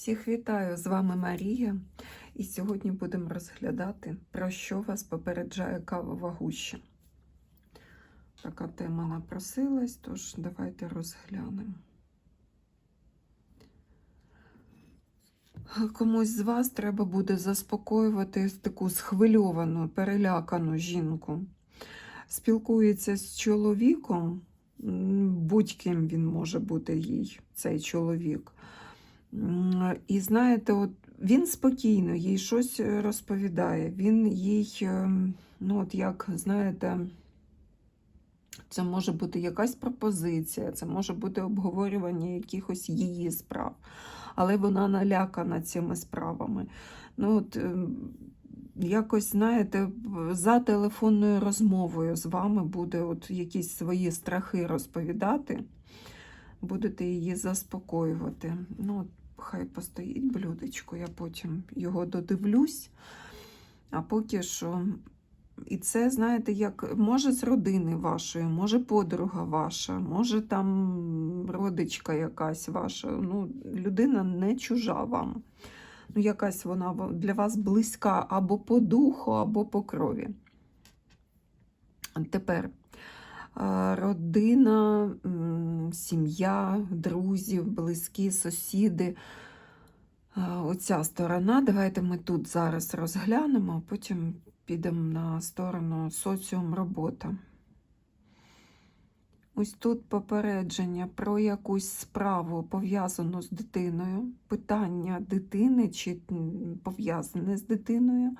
Всіх вітаю! З вами Марія. І сьогодні будемо розглядати, про що вас попереджає кавова гуща. Така тема напросилась, тож давайте розглянемо. Комусь з вас треба буде заспокоювати таку схвильовану, перелякану жінку. Спілкується з чоловіком, будь-ким він може бути їй, цей чоловік. І знаєте, от він спокійно їй щось е, розповідає. Він їй, ем, ну от як знаєте, це може бути якась пропозиція, це може бути обговорювання якихось її справ, але вона налякана цими справами. Ну, от, ем, якось, знаєте, за телефонною розмовою з вами буде от якісь свої страхи розповідати, будете її заспокоювати. Ну, хай постоїть блюдечко, я потім його додивлюсь. А поки що. І це, знаєте, як може з родини вашої, може подруга ваша, може там родичка якась ваша. Ну, людина не чужа вам. Ну, якась вона для вас близька або по духу, або по крові. Тепер родина, сім'я, друзів, близькі, сусіди. Оця сторона. Давайте ми тут зараз розглянемо, а потім підемо на сторону соціум робота. Ось тут попередження про якусь справу пов'язану з дитиною, питання дитини чи пов'язане з дитиною.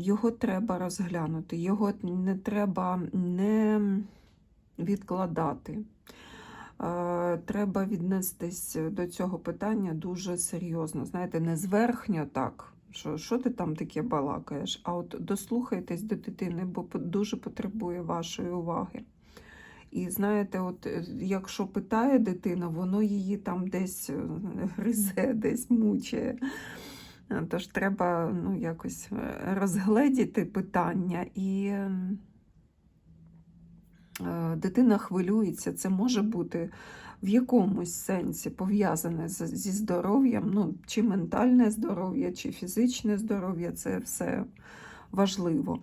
Його треба розглянути, його не треба не відкладати. Е, Треба віднестись до цього питання дуже серйозно. Знаєте, не зверхньо так, що, що ти там таке балакаєш, а от дослухайтесь до дитини, бо дуже потребує вашої уваги. І знаєте, от е, якщо питає дитина, воно її там десь е, гризе, десь мучає. Е, Тож треба ну, якось е, розгледіти питання і. е, Дитина хвилюється, це може бути в якомусь сенсі пов'язане зі здоров'ям, ну, чи ментальне здоров'я, чи фізичне здоров'я, це все важливо.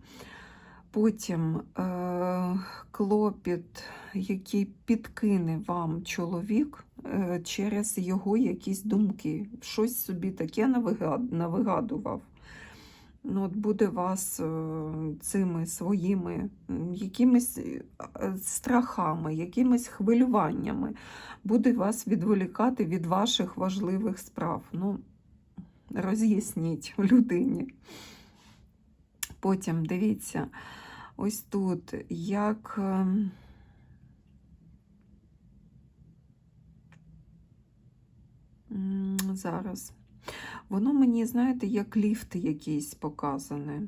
Потім клопіт, який підкине вам чоловік через його якісь думки, щось собі таке навигадував. Ну, от буде вас е, цими своїми якимись е, страхами, якимись хвилюваннями, буде вас відволікати від ваших важливих справ. Ну, роз'ясніть людині. Потім дивіться, ось тут як. ем, м, Зараз. Воно мені, знаєте, як ліфт якийсь показане.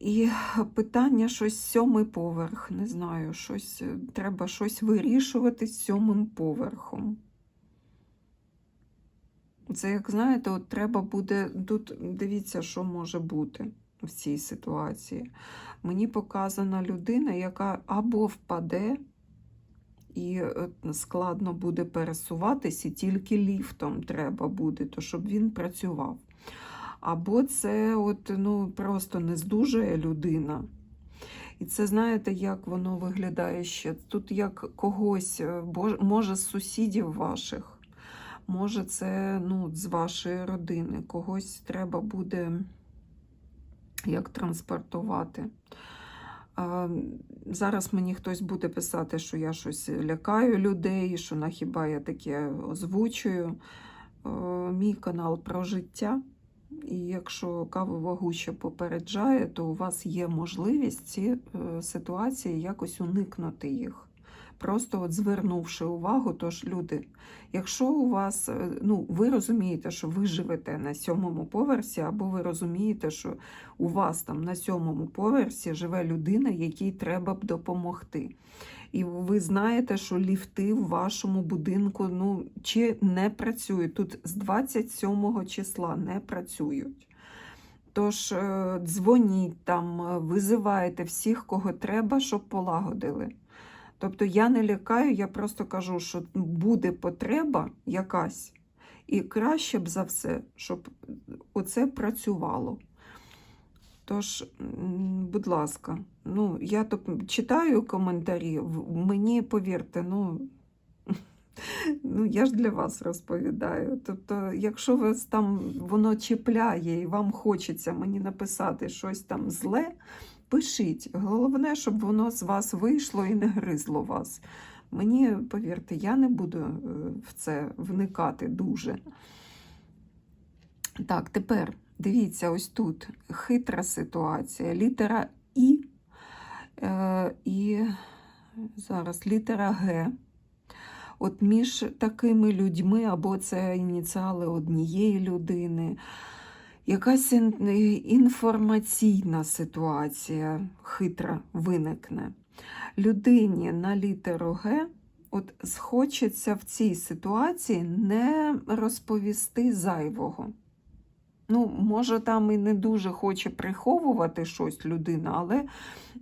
І питання щось сьомий поверх. Не знаю, щось, е, треба щось вирішувати з сьомим поверхом. Це, як знаєте, от треба буде. Тут дивіться, що може бути в цій ситуації. Мені показана людина, яка або впаде і е, складно буде пересуватись, і тільки ліфтом треба буде, то щоб він працював. Або це от, ну, просто не здужує людина. І це знаєте, як воно виглядає ще. Тут як когось, е, може, з сусідів ваших, може, це ну, з вашої родини. Когось треба буде як транспортувати. Зараз мені хтось буде писати, що я щось лякаю людей, що на хіба я таке озвучую. Е, Мій канал про життя. І якщо кавова гуща попереджає, то у вас є можливість ці е, ситуації якось уникнути їх. Просто от звернувши увагу, тож люди, якщо у вас, е, ну, ви розумієте, що ви живете на сьомому поверсі, або ви розумієте, що у вас там на сьомому поверсі живе людина, якій треба б допомогти. І ви знаєте, що ліфти в вашому будинку ну, чи не працюють. Тут з 27 числа не працюють. Тож е, дзвоніть там, е, визивайте всіх, кого треба, щоб полагодили. Тобто я не лякаю, я просто кажу, що буде потреба якась, І краще б за все, щоб оце працювало. Тож, будь ласка, ну, я то читаю коментарі, мені повірте, ну, ну, я ж для вас розповідаю. Тобто, якщо вас там воно чіпляє і вам хочеться мені написати щось там зле, пишіть. Головне, щоб воно з вас вийшло і не гризло вас. Мені, повірте, я не буду е, в це вникати дуже. Так, тепер дивіться, ось тут хитра ситуація. Літера І е, і зараз літера Г. От між такими людьми, або це ініціали однієї людини, якась інформаційна ситуація хитра виникне. Людині на літеру Г от схочеться в цій ситуації не розповісти зайвого. Ну, може, там і не дуже хоче приховувати щось людина, але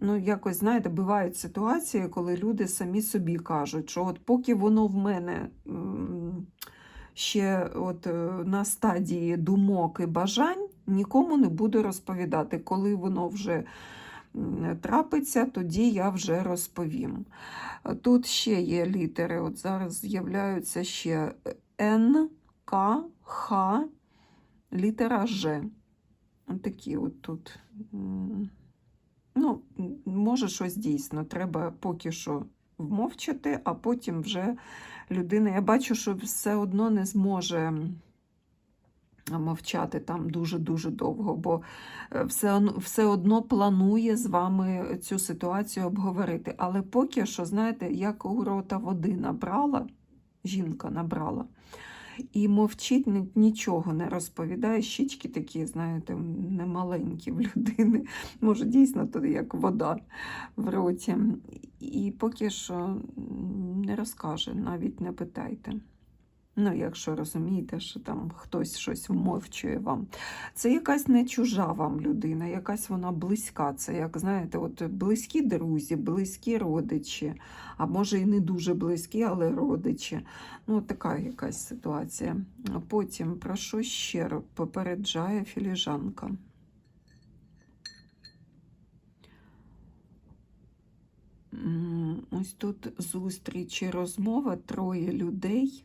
ну, якось, знаєте, бувають ситуації, коли люди самі собі кажуть, що от поки воно в мене м, ще от, е, на стадії думок і бажань, нікому не буду розповідати. Коли воно вже трапиться, тоді я вже розповім. Тут ще є літери, от зараз з'являються ще Н, К, Х, літера Ж. Такі от тут. Ну, може, щось дійсно. Треба поки що вмовчати, а потім вже людина. Я бачу, що все одно не зможе мовчати там дуже-дуже довго, бо е, все, все одно планує з вами цю ситуацію обговорити. Але поки що, знаєте, як у рота води набрала, жінка набрала. І мовчить, нічого не розповідає. Щічки такі, знаєте, немаленькі в людини. Може, дійсно туди, як вода в роті. І поки що не розкаже, навіть не питайте. Ну, якщо розумієте, що там хтось щось вмовчує вам. Це якась не чужа вам людина, якась вона близька. Це, як знаєте, от близькі друзі, близькі родичі, а може і не дуже близькі, але родичі. Ну, така якась ситуація. Потім про що ще попереджає філіжанка. Ось тут зустріч і розмова, троє людей.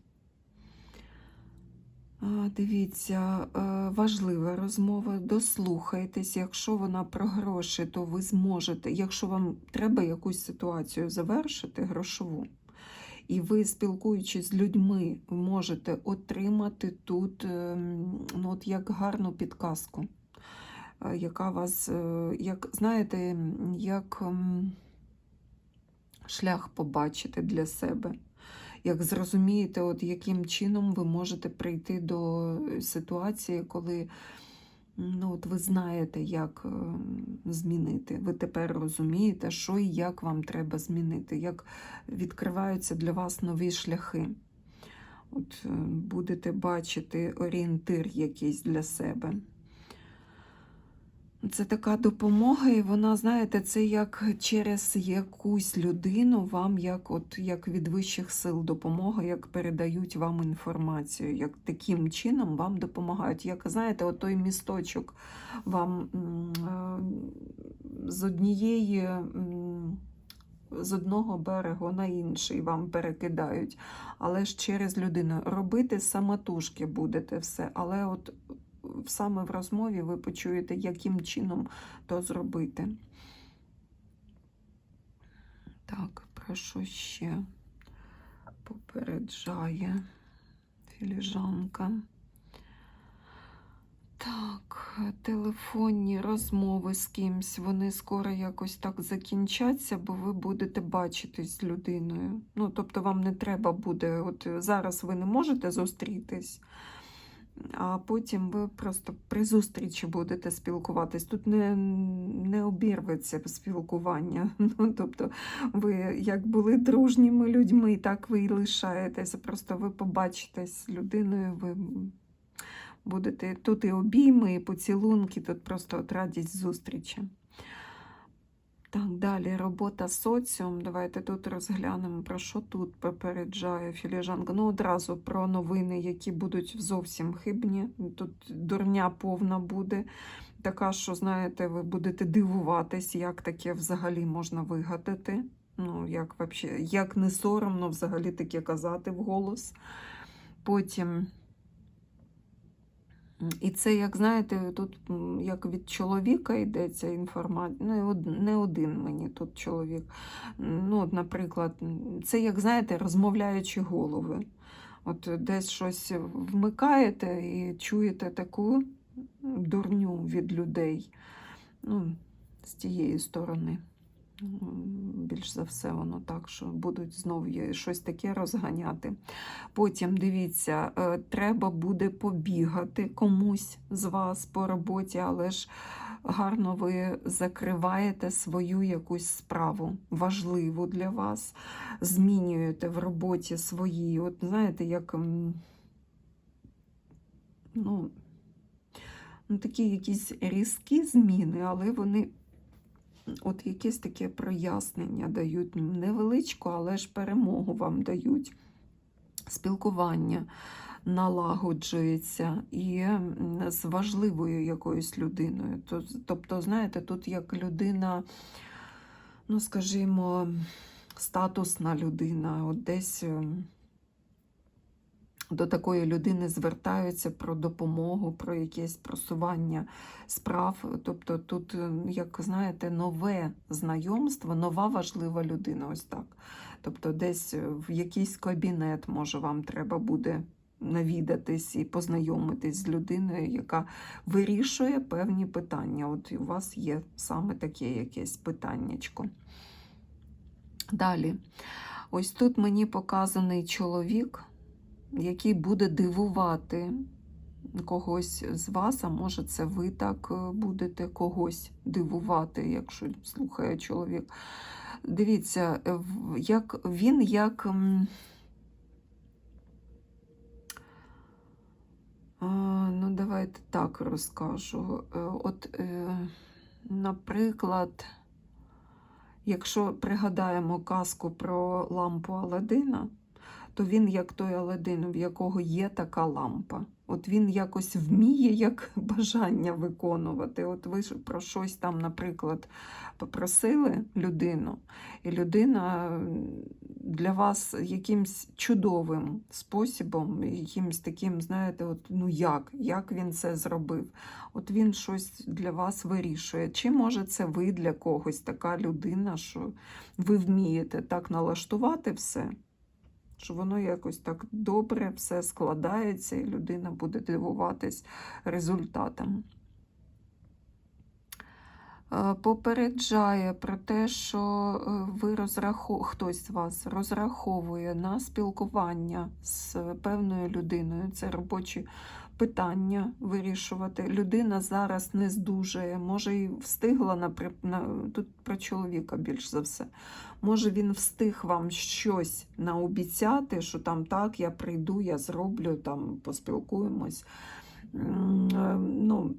Дивіться, е, важлива розмова. Дослухайтесь. Якщо вона про гроші, то ви зможете, якщо вам треба якусь ситуацію завершити, грошову, і ви, спілкуючись з людьми, можете отримати тут ем, ну, от як гарну підказку, е, яка вас, е, як знаєте, як шлях побачити для себе як зрозумієте, от яким чином ви можете прийти до ситуації, коли ну, от ви знаєте, як е, змінити. Ви тепер розумієте, що і як вам треба змінити, як відкриваються для вас нові шляхи. От е, Будете бачити орієнтир якийсь для себе. Це така допомога, і вона, знаєте, це як через якусь людину вам, як от як від вищих сил допомога, як передають вам інформацію, як таким чином вам допомагають. Як знаєте, от той місточок вам е, з однієї. З одного берегу на інший вам перекидають, але ж через людину робити самотужки будете все. Але от саме в розмові ви почуєте, яким чином то зробити. Так, про що ще попереджає філіжанка. Так, телефонні розмови з кимсь, вони скоро якось так закінчаться, бо ви будете бачитись з людиною. Ну, тобто вам не треба буде, от зараз ви не можете зустрітись, а потім ви просто при зустрічі будете спілкуватись. Тут не, не обірветься спілкування. Ну, тобто ви як були дружніми людьми, так ви і лишаєтеся. Просто ви побачитесь людиною, ви будете тут і обійми, і поцілунки, тут просто от радість зустрічі. Так, далі робота з соціум. Давайте тут розглянемо, про що тут попереджає філіжанка. Ну, одразу про новини, які будуть зовсім хибні. Тут дурня повна буде. Така, що, знаєте, ви будете дивуватись, як таке взагалі можна вигадати. Ну, як, вообще, як не соромно взагалі таке казати вголос. Потім. І це, як знаєте, тут як від чоловіка йдеться інформація. Од- не один мені тут чоловік. Ну, от, наприклад, це, як знаєте, розмовляючі голови. От десь щось вмикаєте і чуєте таку дурню від людей. Ну, з тієї сторони. Більш за все, воно так, що будуть знов є щось таке розганяти. Потім дивіться, е, треба буде побігати комусь з вас по роботі, але ж гарно ви закриваєте свою якусь справу, важливу для вас, змінюєте в роботі свої. От знаєте, як ну, ну, такі якісь різкі зміни, але вони от якесь таке прояснення дають невеличку, але ж перемогу вам дають. Спілкування налагоджується і з важливою якоюсь людиною. Тобто, знаєте, тут як людина, ну, скажімо, статусна людина, от десь до такої людини звертаються про допомогу, про якесь просування справ. Тобто тут, е, як знаєте, нове знайомство, нова важлива людина. Ось так. Тобто, десь е, в якийсь кабінет, може, вам треба буде навідатись і познайомитись з людиною, яка вирішує певні питання. От у вас є саме таке якесь питаннячко. Далі. Ось тут мені показаний чоловік, який буде дивувати когось з вас, а може це ви так е, будете когось дивувати, якщо слухає чоловік. Дивіться, е, як він як. Ну, давайте так розкажу. Е, От, наприклад, якщо пригадаємо казку про лампу Аладдина, то він як той Аладдин, в якого є така лампа. От він якось вміє як бажання виконувати. От ви про щось там, наприклад, попросили людину, і людина для вас якимсь чудовим способом, якимсь таким, знаєте, от, ну як, як він це зробив? От він щось для вас вирішує. Чи може це ви для когось така людина, що ви вмієте так налаштувати все? Що воно якось так добре все складається, і людина буде дивуватись результатам. Е, Попереджає про те, що е, ви розрахов... хтось з вас розраховує на спілкування з певною людиною. Це робочі питання вирішувати. Людина зараз не здужає, може і встигла на... на... тут про чоловіка більш за все. Може, він встиг вам щось наобіцяти, що там так, я прийду, я зроблю, там поспілкуємось. Е, Ну,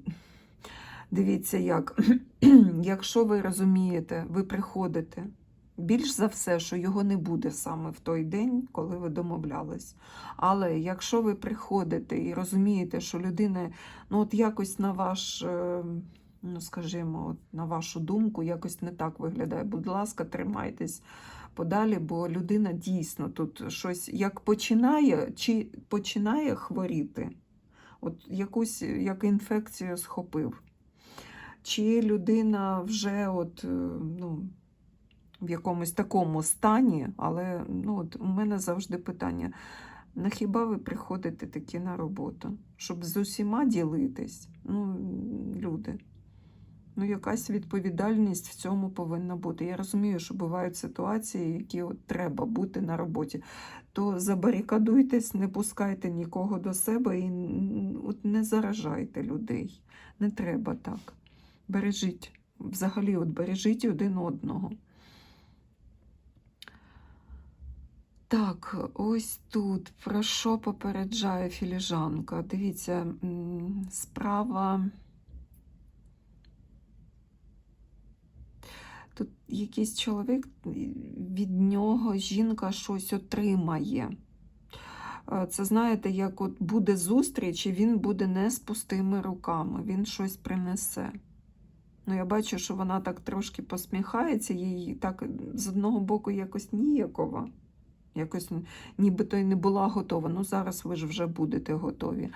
дивіться, як. Якщо ви розумієте, ви приходите, більш за все, що його не буде саме в той день, коли ви домовлялись. Але якщо ви приходите і розумієте, що людина, ну от якось на ваш. е, Ну, скажімо, на вашу думку, якось не так виглядає. Будь ласка, тримайтесь подалі, бо людина дійсно тут щось як починає, чи починає хворіти, от якусь як інфекцію схопив, чи людина вже от, е, ну, в якомусь такому стані, але ну, от у мене завжди питання. На хіба ви приходите таки на роботу, щоб з усіма ділитись? Ну, люди. Ну, якась відповідальність в цьому повинна бути. Я розумію, що бувають ситуації, які от треба бути на роботі. То забарикадуйтесь, не пускайте нікого до себе і от не заражайте людей. Не треба так. Бережіть. Взагалі, от бережіть один одного. Так, ось тут про що попереджає філіжанка. Дивіться, справа. Тут якийсь чоловік, від нього жінка щось отримає. Е, Це знаєте, як от буде зустріч, і він буде не з пустими руками, він щось принесе. Ну, я бачу, що вона так трошки посміхається, їй так з одного боку якось ніякова. Якось нібито й не була готова. Ну, зараз ви ж вже будете готові.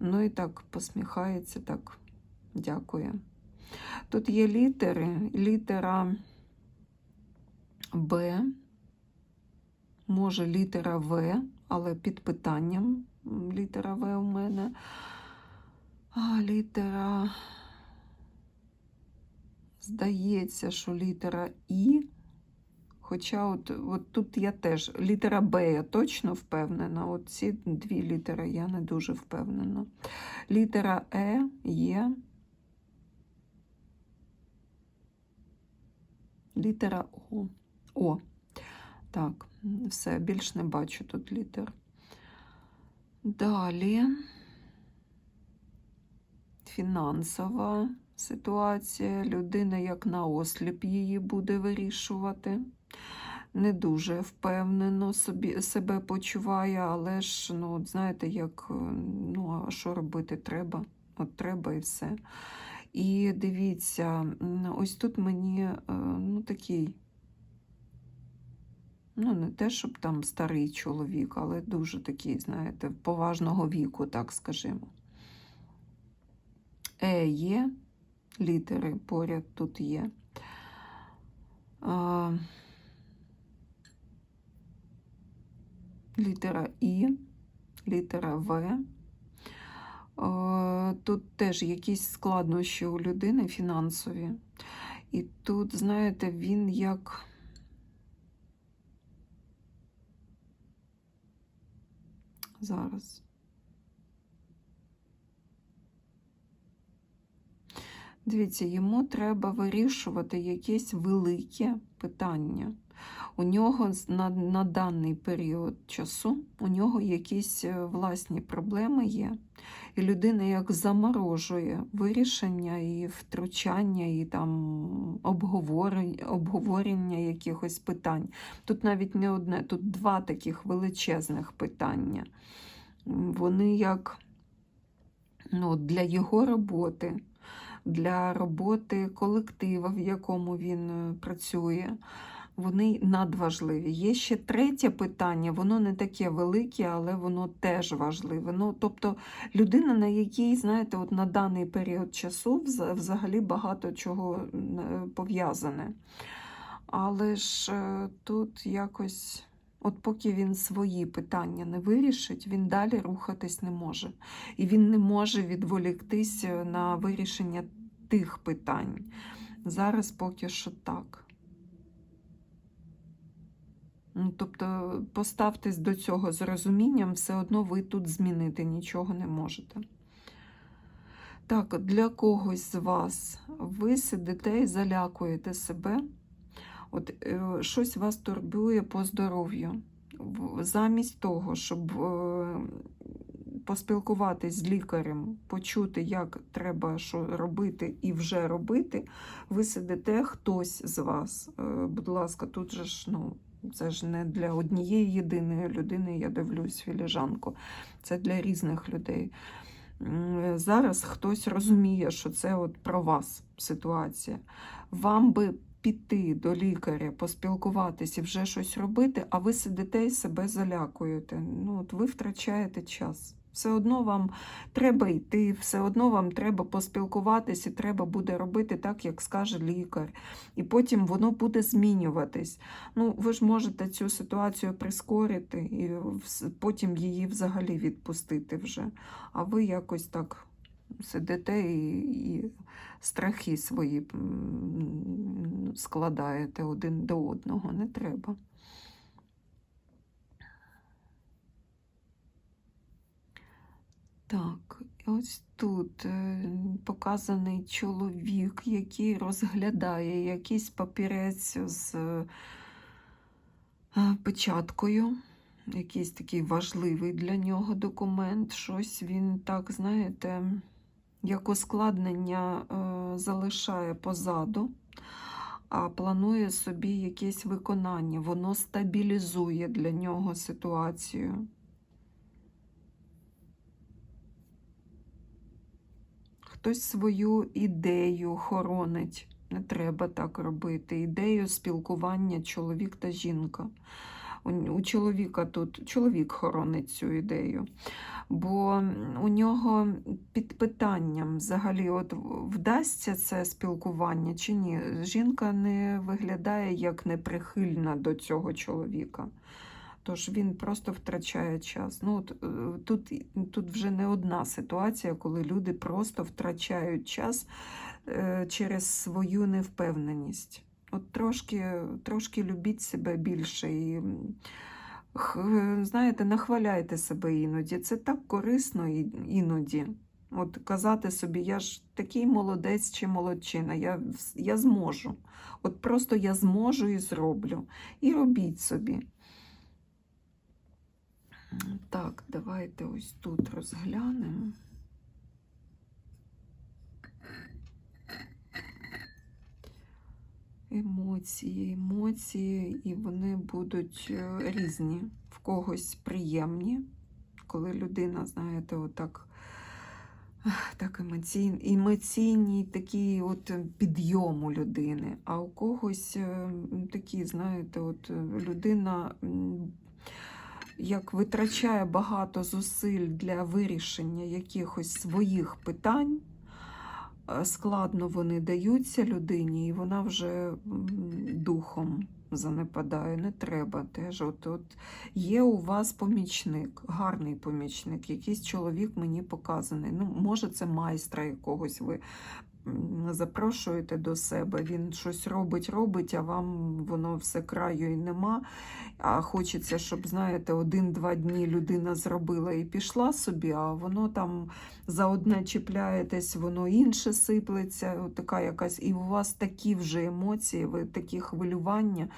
Ну і так посміхається, так дякую. Тут є літери. Літера Б, може літера В, але під питанням літера В у мене. А літера. Здається, що літера І. Хоча от, от тут я теж літера Б я точно впевнена. От ці дві літери я не дуже впевнена. Літера Е є. Літера О. О. Так, все, більш не бачу тут літер. Далі фінансова ситуація. Людина, як на осліп, її буде вирішувати. Не дуже впевнено собі, себе почуває, але ж, ну, знаєте, як, е, ну, а що робити треба? От треба і все. І дивіться, ось тут мені е, ну, такий, ну, не те, щоб там старий чоловік, але дуже такий, знаєте, поважного віку, так скажімо. Е є, літери поряд тут є. А, літера І, літера В. Е, Тут теж якісь складнощі у людини фінансові. І тут, знаєте, він як. Зараз. Дивіться, йому треба вирішувати якесь велике питання. У нього на, на даний період часу у нього якісь е, власні проблеми є. І людина як заморожує вирішення і втручання, і там обговорення, обговорення якихось питань. Тут навіть не одне, тут два таких величезних питання. Вони як ну, для його роботи, для роботи колектива, в якому він е, працює. Вони надважливі. Є ще третє питання, воно не таке велике, але воно теж важливе. Ну, тобто людина, на якій, знаєте, от на даний період часу взагалі багато чого е, пов'язане. Але ж е, тут якось, от поки він свої питання не вирішить, він далі рухатись не може. І він не може відволіктись е, на вирішення тих питань. Зараз поки що так. Тобто поставтесь до цього з розумінням, все одно ви тут змінити нічого не можете. Так, для когось з вас ви сидите і залякуєте себе. От е, щось вас турбує по здоров'ю. Замість того, щоб е, поспілкуватись з лікарем, почути, як треба що робити і вже робити, ви сидите хтось з вас. Е, Будь ласка, тут же ж ну, це ж не для однієї єдиної людини, я дивлюсь філіжанку. Це для різних людей. Зараз хтось розуміє, що це от про вас ситуація. Вам би піти до лікаря, поспілкуватися і вже щось робити, а ви сидите і себе залякуєте. Ну, от ви втрачаєте час. Все одно вам треба йти, все одно вам треба поспілкуватися, треба буде робити так, як скаже лікар. І потім воно буде змінюватись. Ну, ви ж можете цю ситуацію прискорити і потім її взагалі відпустити вже. А ви якось так сидите і, і страхи свої складаєте один до одного. Не треба. Так, ось тут е, показаний чоловік, який розглядає якийсь папірець з е, печаткою. Якийсь такий важливий для нього документ. Щось він так, знаєте, як ускладнення е, залишає позаду. а планує собі якесь виконання. Воно стабілізує для нього ситуацію. Хтось свою ідею хоронить. Не треба так робити. Ідею спілкування чоловік та жінка. У, чоловіка тут чоловік хоронить цю ідею. Бо у нього під питанням взагалі от вдасться це спілкування чи ні. Жінка не виглядає як неприхильна до цього чоловіка. Тож він просто втрачає час. Ну, от, е, тут, тут вже не одна ситуація, коли люди просто втрачають час е, через свою невпевненість. От трошки, трошки любіть себе більше і знаєте, нахваляйте себе іноді. Це так корисно іноді. От казати собі, я ж такий молодець чи молодчина, я, я зможу. От просто я зможу і зроблю. І робіть собі. Так, давайте ось тут розглянемо. Емоції, емоції, і вони будуть е, різні. В когось приємні, коли людина, знаєте, отак так емоційний, емоційний такий от підйом людини, а у когось е, такі, знаєте, от людина як витрачає багато зусиль для вирішення якихось своїх питань, е, складно вони даються людині, і вона вже духом занепадає. Не треба теж. От, от є у вас помічник, гарний помічник, якийсь чоловік мені показаний. Ну, може, це майстра якогось ви запрошуєте до себе. Він щось робить, робить, а вам воно все краю і нема. А хочеться, щоб, знаєте, один-два дні людина зробила і пішла собі, а воно там за одне чіпляєтесь, воно інше сиплеться, така якась, і у вас такі вже емоції, ви такі хвилювання,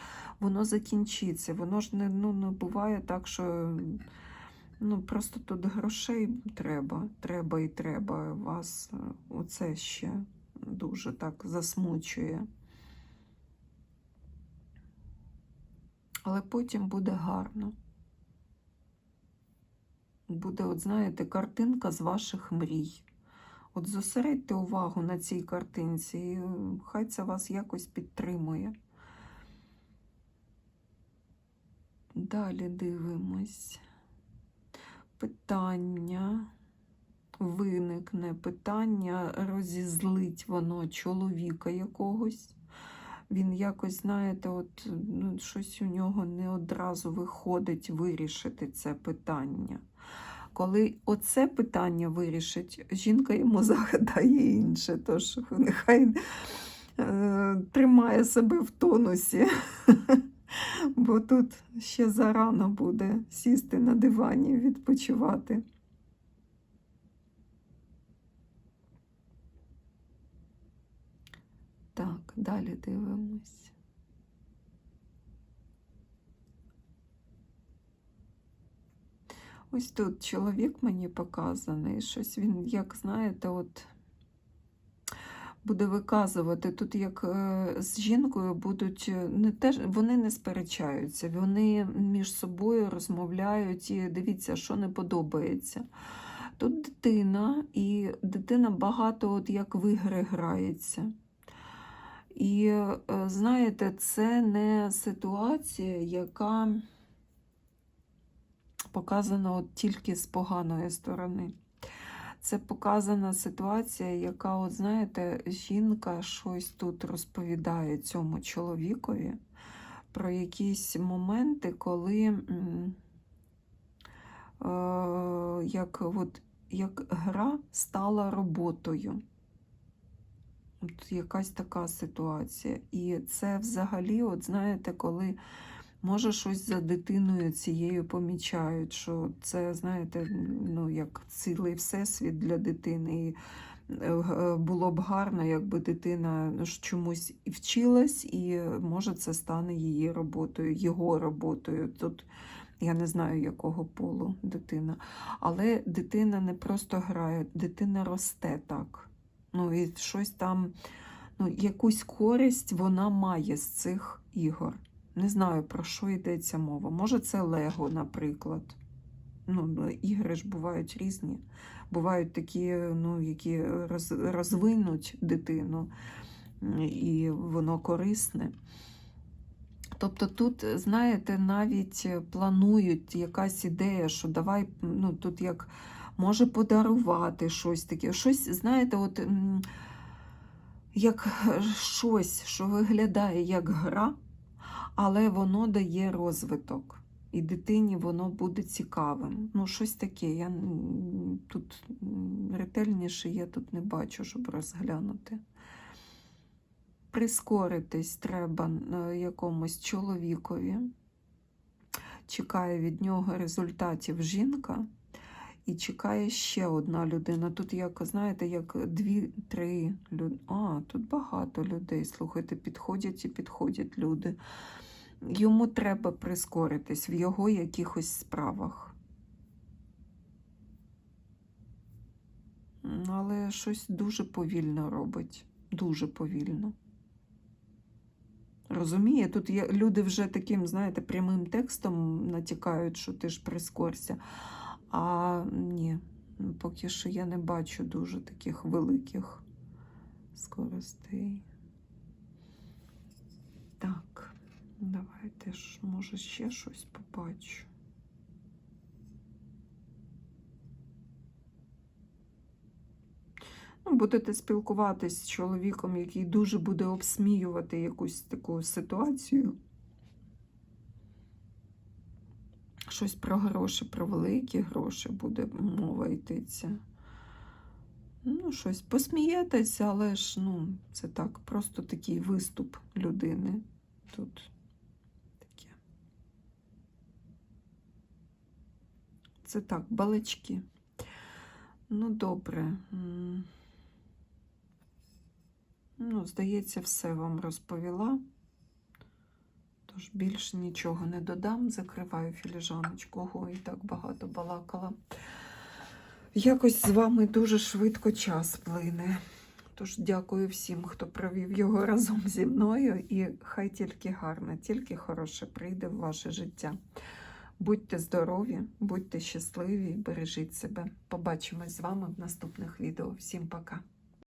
воно закінчиться. Воно ж не, ну, не буває так, що ну, просто тут грошей треба, треба і треба. Вас е, оце ще дуже так засмучує. Але потім буде гарно. Буде, от знаєте, картинка з ваших мрій. От зосередьте увагу на цій картинці, і е, хай це вас якось підтримує. Далі дивимось. Питання. Виникне питання, розізлить воно чоловіка якогось. Він якось, знаєте, от ну, щось у нього не одразу виходить вирішити це питання. Коли оце питання вирішить, жінка йому загадає інше, тож нехай е, тримає себе в тонусі, бо тут ще зарано буде сісти на дивані, відпочивати. Так, далі дивимось. Ось тут чоловік мені показаний, щось він, як знаєте, от буде виказувати. Тут як е, з жінкою будуть е, не теж, вони не сперечаються, вони між собою розмовляють і дивіться, що не подобається. Тут дитина, і дитина багато от як в ігри грається. І е, знаєте, це не ситуація, яка показана от тільки з поганої сторони. Це показана ситуація, яка, от знаєте, жінка щось тут розповідає цьому чоловікові про якісь моменти, коли е, як, от, як гра стала роботою. От якась така ситуація. І це взагалі, от знаєте, коли може щось за дитиною цією помічають, що це, знаєте, ну як цілий всесвіт для дитини. І е, було б гарно, якби дитина ну, чомусь вчилась, і може це стане її роботою, його роботою. Тут я не знаю, якого полу дитина. Але дитина не просто грає, дитина росте так. Ну і щось там, ну, якусь користь вона має з цих ігор. Не знаю, про що йдеться мова. Може, це Лего, наприклад. Ну, ігри ж бувають різні. Бувають такі, ну, які роз, розвинуть дитину, і воно корисне. Тобто тут, знаєте, навіть планують якась ідея, що давай, ну тут як може подарувати щось таке. Щось, знаєте, от як щось, що виглядає як гра, але воно дає розвиток. І дитині воно буде цікавим. Ну, щось таке. Я тут ретельніше я тут не бачу, щоб розглянути. Прискоритись треба е, якомусь чоловікові. Чекає від нього результатів жінка. І чекає ще одна людина. Тут, як, знаєте, як дві-три люди. А, тут багато людей. Слухайте, підходять і підходять люди. Йому треба прискоритись в його якихось справах. Але щось дуже повільно робить. Дуже повільно. Розуміє, тут є люди вже таким, знаєте, прямим текстом натякають, що ти ж прискорся. А ні, поки що я не бачу дуже таких великих скоростей. Так, давайте ж, може, ще щось побачу. Ну, будете спілкуватись з чоловіком, який дуже буде обсміювати якусь таку ситуацію. Щось про гроші, про великі гроші буде мова йтися. Ну, щось посмієтеся, але ж ну, це так, просто такий виступ людини тут таке. Це так, балачки. Ну, добре. Ну, здається, все вам розповіла. Тож більше нічого не додам. Закриваю філіжаночку. Ого, і так багато балакала. Якось з вами дуже швидко час плине. Тож дякую всім, хто провів його разом зі мною. І хай тільки гарно, тільки хороше прийде в ваше життя. Будьте здорові, будьте щасливі, бережіть себе. Побачимось з вами в наступних відео. Всім пока!